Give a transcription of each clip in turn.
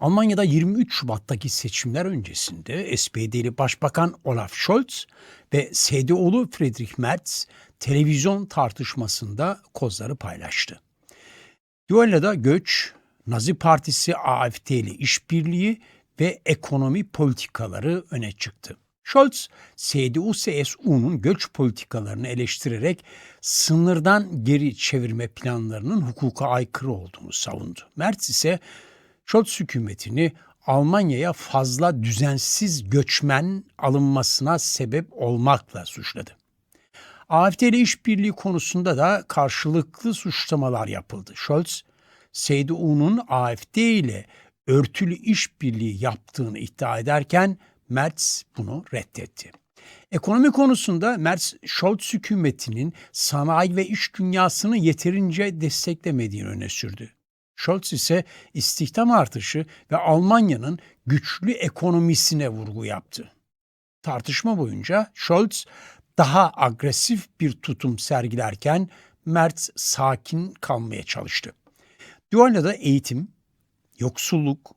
Almanya'da 23 Şubat'taki seçimler öncesinde SPD'li Başbakan Olaf Scholz ve CDU'lu Friedrich Merz televizyon tartışmasında kozları paylaştı. Düelloda göç, Nazi Partisi AFD ile işbirliği ve ekonomi politikaları öne çıktı. Scholz, CDU-CSU'nun göç politikalarını eleştirerek sınırdan geri çevirme planlarının hukuka aykırı olduğunu savundu. Merz ise Scholz hükümetini Almanya'ya fazla düzensiz göçmen alınmasına sebep olmakla suçladı. AFD ile işbirliği konusunda da karşılıklı suçlamalar yapıldı. Scholz, CDU'nun AFD ile örtülü işbirliği yaptığını iddia ederken Merz bunu reddetti. Ekonomi konusunda Merz, Scholz hükümetinin sanayi ve iş dünyasını yeterince desteklemediğini öne sürdü. Scholz ise istihdam artışı ve Almanya'nın güçlü ekonomisine vurgu yaptı. Tartışma boyunca Scholz daha agresif bir tutum sergilerken Merz sakin kalmaya çalıştı. Duallo'da eğitim, yoksulluk,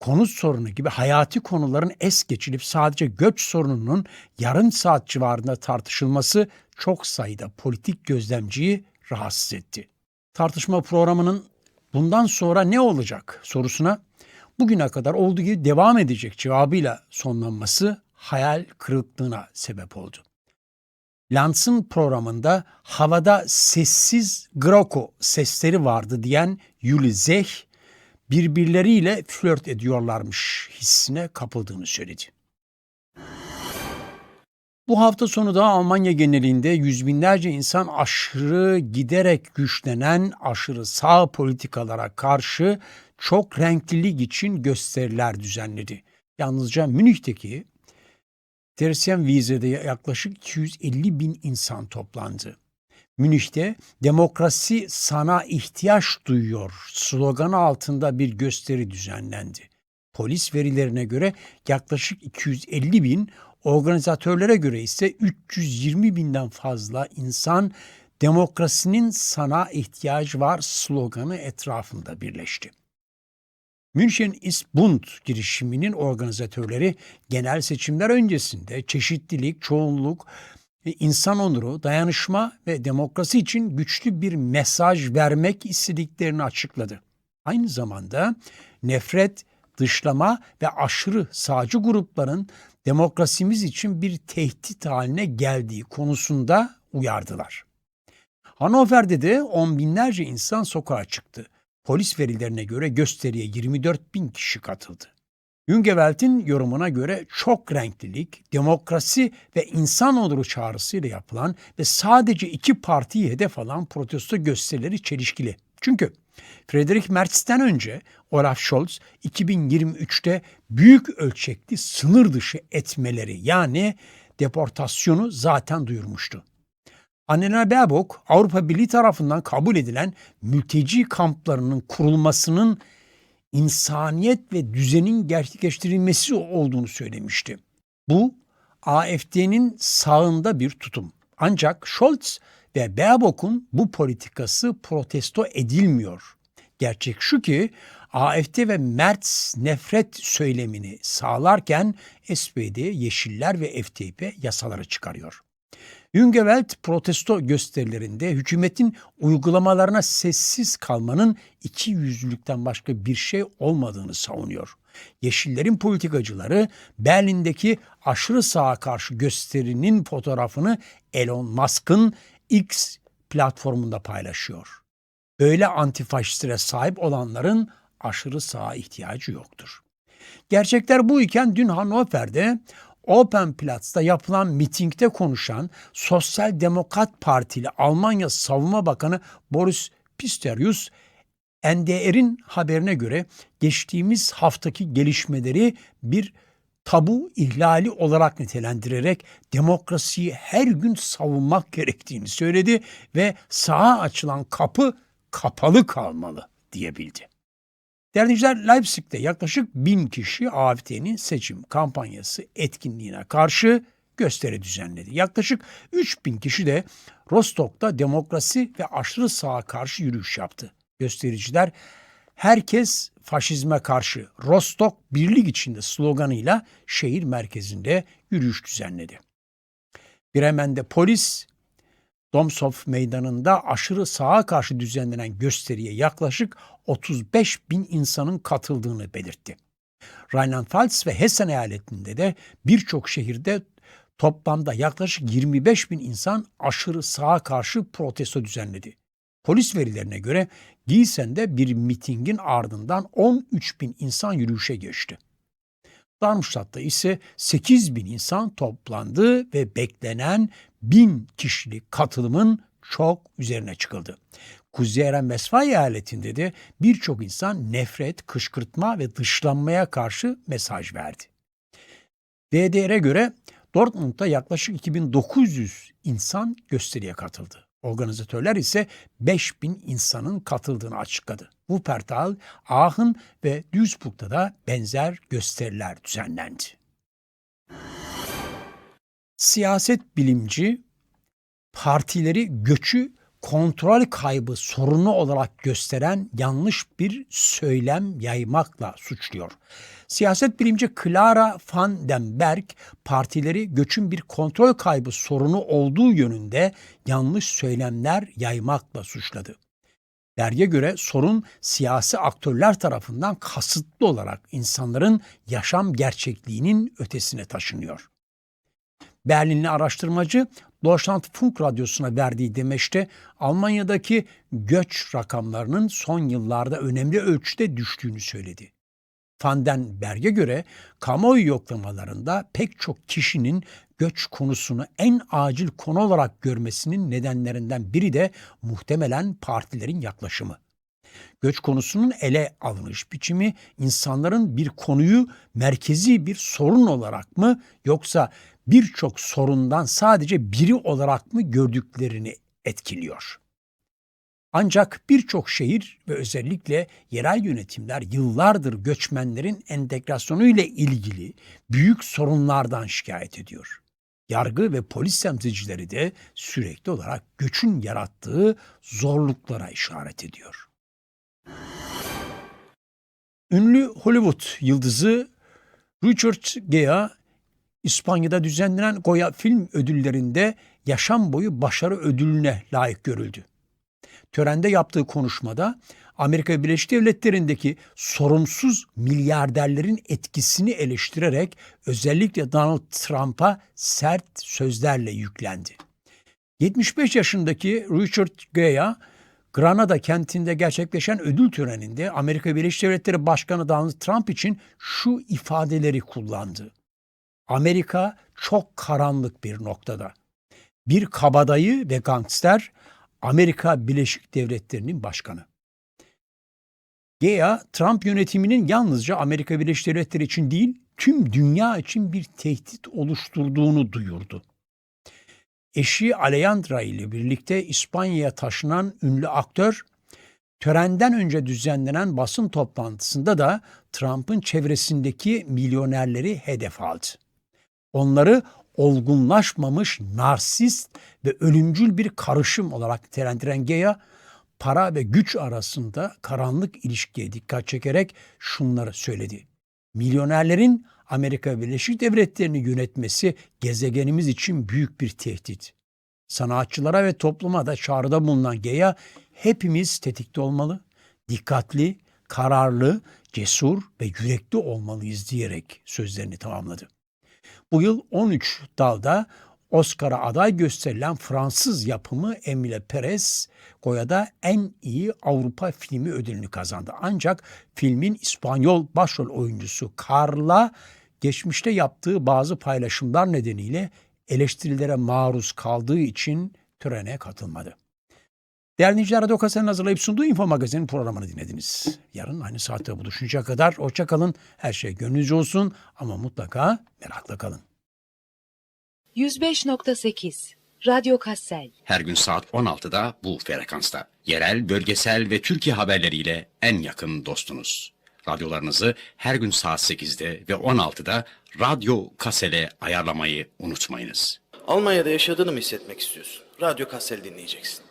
konut sorunu gibi hayati konuların es geçilip sadece göç sorununun yarım saat civarında tartışılması çok sayıda politik gözlemciyi rahatsız etti. Tartışma programının bundan sonra ne olacak sorusuna bugüne kadar olduğu gibi devam edecek cevabıyla sonlanması hayal kırıklığına sebep oldu. Lanz'ın programında havada sessiz Groko sesleri vardı diyen Yuli Zeh, birbirleriyle flört ediyorlarmış hissine kapıldığını söyledi. Bu hafta sonu da Almanya genelinde yüz binlerce insan aşırı giderek güçlenen aşırı sağ politikalara karşı çok renklilik için gösteriler düzenledi. Yalnızca Münih'teki Tersiyen Vize'de yaklaşık 250 bin insan toplandı. Münih'te demokrasi sana ihtiyaç duyuyor sloganı altında bir gösteri düzenlendi. Polis verilerine göre yaklaşık 250 bin, organizatörlere göre ise 320 binden fazla insan demokrasinin sana ihtiyacı var sloganı etrafında birleşti. München ist girişiminin organizatörleri genel seçimler öncesinde çeşitlilik, çoğunluk, insan onuru, dayanışma ve demokrasi için güçlü bir mesaj vermek istediklerini açıkladı. Aynı zamanda nefret, dışlama ve aşırı sağcı grupların demokrasimiz için bir tehdit haline geldiği konusunda uyardılar. Hannover'de de on binlerce insan sokağa çıktı. Polis verilerine göre gösteriye 24 bin kişi katıldı. Jungewelt'in yorumuna göre çok renklilik, demokrasi ve insan onuru çağrısıyla yapılan ve sadece iki partiyi hedef alan protesto gösterileri çelişkili. Çünkü Friedrich Merz'ten önce Olaf Scholz 2023'te büyük ölçekli sınır dışı etmeleri yani deportasyonu zaten duyurmuştu. Annalena Baerbock Avrupa Birliği tarafından kabul edilen mülteci kamplarının kurulmasının insaniyet ve düzenin gerçekleştirilmesi olduğunu söylemişti. Bu AFD'nin sağında bir tutum. Ancak Scholz ve Baerbock'un bu politikası protesto edilmiyor. Gerçek şu ki AFD ve Merz nefret söylemini sağlarken SPD, Yeşiller ve FDP yasaları çıkarıyor. Jungewelt protesto gösterilerinde hükümetin uygulamalarına sessiz kalmanın iki yüzlülükten başka bir şey olmadığını savunuyor. Yeşillerin politikacıları Berlin'deki aşırı sağa karşı gösterinin fotoğrafını Elon Musk'ın X platformunda paylaşıyor. Böyle antifaşistlere sahip olanların aşırı sağa ihtiyacı yoktur. Gerçekler bu iken dün Hannover'de Open Platz'ta yapılan mitingde konuşan Sosyal Demokrat Partili Almanya Savunma Bakanı Boris Pistorius NDR'in haberine göre geçtiğimiz haftaki gelişmeleri bir tabu ihlali olarak nitelendirerek demokrasiyi her gün savunmak gerektiğini söyledi ve sağa açılan kapı kapalı kalmalı diyebildi. Değerli Leipzig'te yaklaşık bin kişi AFD'nin seçim kampanyası etkinliğine karşı gösteri düzenledi. Yaklaşık 3000 kişi de Rostock'ta demokrasi ve aşırı sağa karşı yürüyüş yaptı. Göstericiler herkes faşizme karşı Rostock birlik içinde sloganıyla şehir merkezinde yürüyüş düzenledi. Bremen'de polis Domsov meydanında aşırı sağa karşı düzenlenen gösteriye yaklaşık 35 bin insanın katıldığını belirtti. Rheinland-Pfalz ve Hessen eyaletinde de birçok şehirde toplamda yaklaşık 25 bin insan aşırı sağa karşı protesto düzenledi. Polis verilerine göre Giesen'de bir mitingin ardından 13 bin insan yürüyüşe geçti. Darmstadt'ta ise 8 bin insan toplandı ve beklenen bin kişilik katılımın çok üzerine çıkıldı. Kuzey Eren-Vesfalya eyaletinde de birçok insan nefret, kışkırtma ve dışlanmaya karşı mesaj verdi. DDR'e göre Dortmund'da yaklaşık 2900 insan gösteriye katıldı. Organizatörler ise 5000 insanın katıldığını açıkladı. Wuppertal, Aachen ve Duisburg'da da benzer gösteriler düzenlendi. Siyaset bilimci partileri göçü kontrol kaybı sorunu olarak gösteren yanlış bir söylem yaymakla suçluyor. Siyaset bilimci Clara van den Berg partileri göçün bir kontrol kaybı sorunu olduğu yönünde yanlış söylemler yaymakla suçladı. Berg'e göre sorun siyasi aktörler tarafından kasıtlı olarak insanların yaşam gerçekliğinin ötesine taşınıyor. Berlinli araştırmacı Deutschlandfunk radyosuna verdiği demeçte Almanya'daki göç rakamlarının son yıllarda önemli ölçüde düştüğünü söyledi. Van den Berg'e göre kamuoyu yoklamalarında pek çok kişinin göç konusunu en acil konu olarak görmesinin nedenlerinden biri de muhtemelen partilerin yaklaşımı. Göç konusunun ele alınış biçimi insanların bir konuyu merkezi bir sorun olarak mı yoksa birçok sorundan sadece biri olarak mı gördüklerini etkiliyor. Ancak birçok şehir ve özellikle yerel yönetimler yıllardır göçmenlerin entegrasyonu ile ilgili büyük sorunlardan şikayet ediyor. Yargı ve polis temsilcileri de sürekli olarak göçün yarattığı zorluklara işaret ediyor. Ünlü Hollywood yıldızı Richard Gere İspanya'da düzenlenen Goya Film Ödülleri'nde yaşam boyu başarı ödülüne layık görüldü. Törende yaptığı konuşmada Amerika Birleşik Devletleri'ndeki sorumsuz milyarderlerin etkisini eleştirerek özellikle Donald Trump'a sert sözlerle yüklendi. 75 yaşındaki Richard Gere, Granada kentinde gerçekleşen ödül töreninde Amerika Birleşik Devletleri Başkanı Donald Trump için şu ifadeleri kullandı. Amerika çok karanlık bir noktada. Bir kabadayı ve gangster Amerika Birleşik Devletleri'nin başkanı. Gea, Trump yönetiminin yalnızca Amerika Birleşik Devletleri için değil, tüm dünya için bir tehdit oluşturduğunu duyurdu. Eşi Alejandra ile birlikte İspanya'ya taşınan ünlü aktör, törenden önce düzenlenen basın toplantısında da Trump'ın çevresindeki milyonerleri hedef aldı. Onları olgunlaşmamış narsist ve ölümcül bir karışım olarak nitelendiren Geya, para ve güç arasında karanlık ilişkiye dikkat çekerek şunları söyledi. Milyonerlerin Amerika Birleşik Devletleri'ni yönetmesi gezegenimiz için büyük bir tehdit. Sanatçılara ve topluma da çağrıda bulunan Geya, hepimiz tetikte olmalı, dikkatli, kararlı, cesur ve yürekli olmalıyız diyerek sözlerini tamamladı. Bu yıl 13 dalda Oscar'a aday gösterilen Fransız yapımı Emile Perez, Goya'da en iyi Avrupa filmi ödülünü kazandı. Ancak filmin İspanyol başrol oyuncusu Carla, geçmişte yaptığı bazı paylaşımlar nedeniyle eleştirilere maruz kaldığı için törene katılmadı. Değerli dinleyiciler, Radyo Kase'nin hazırlayıp sunduğu Info Magazin programını dinlediniz. Yarın aynı saatte buluşuncaya kadar hoşça kalın. Her şey gönlünüzce olsun ama mutlaka merakla kalın. 105.8 Radyo Kassel Her gün saat 16'da bu frekansta. Yerel, bölgesel ve Türkiye haberleriyle en yakın dostunuz. Radyolarınızı her gün saat 8'de ve 16'da Radyo Kasel'e ayarlamayı unutmayınız. Almanya'da yaşadığını mı hissetmek istiyorsun? Radyo Kassel dinleyeceksin.